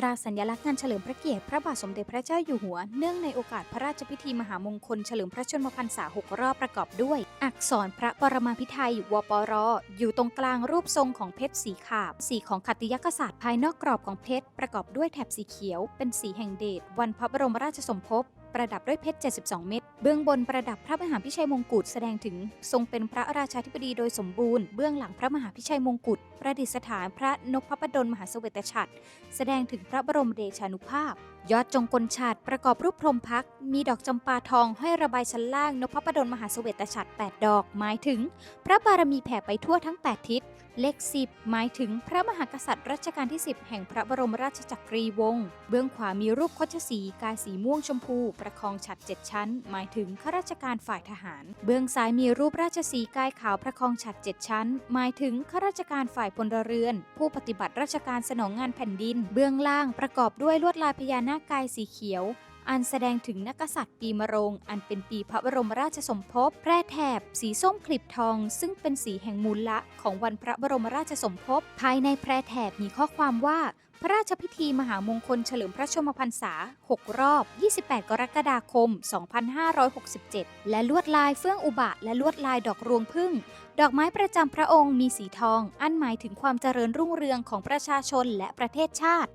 ตราสัญลักษณ์งานเฉลิมพระเกียรติพระบาทสมเด็จพระเจ้าอยู่หัว เนื่องในโอกาสพระราชพิธีมหามงคลเฉลิมพระชนมพรรษา6รอบประกอบด้วย อักษรพระปรมาภิไธยวปรอยู่ตรงกลางรูปทรงของเพชรสีขาบ สีของขัตติยกษัตริย์ภายนอกกรอบของเพชรประกอบด้วยแถบสีเขียว เป็นสีแห่งเดชวันพระบรมราชสมภพ ประดับด้วยเพชร 72 เม็ด เบื้องบนประดับพระมหาพิชัยมงกุฎแสดงถึง ทรงเป็นพระราชาธิบดีโดยสมบูรณ์ เบื้องหลังพระมหาพิชัยมงกุฎประดิษฐานพระนพพดลมหาเสวตฉัตรแสดงถึงพระบรมเดชานุภาพ ยอดจงกลฉาดประกอบรูปพรมพัก มีดอกจำปาทองห้อยระบายชั้นล่างนพพดลมหาเสวตฉัตร8ดอก หมายถึง พระบารมีแผ่ไปทั่วทั้ง 8 ทิศ เลข 10 หมายถึงพระมหากษัตริย์รัชกาลที่ 10 แห่งพระบรมราชจักรีวงศ์ เบื้องขวามีรูปคชสีกายสีม่วงชมพูประคองฉัตรเจ็ดชั้น หมายถึงข้าราชการฝ่ายทหาร เบื้องซ้ายมีรูปราชสีกายขาวประคองฉัตรเจ็ดชั้น หมายถึงข้าราชการฝ่ายพลเรือน ผู้ปฏิบัติราชการสนองงานแผ่นดิน เบื้องล่างประกอบด้วยลวดลายพญานาคกายสีเขียว อันแสดงถึงนักษัตริย์ปีมะโรง อันเป็นปีพระบรมราชสมภพแพร่แถบ สีส้มคลิบทอง ซึ่งเป็นสีแห่งมูลละของวันพระบรมราชสมภพภายในแพร่แถบมีข้อความว่าพระราชพิธีมหามงคลเฉลิมพระชมพรรษา 6 รอบ 28 กรกฎาคม 2567 และลวดลายเฟื่องอุบะ และลวดลายดอกรวงพึ่ง ดอกไม้ประจำพระองค์มีสีทอง อันหมายถึงความเจริญรุ่งเรืองของประชาชนและประเทศชาติ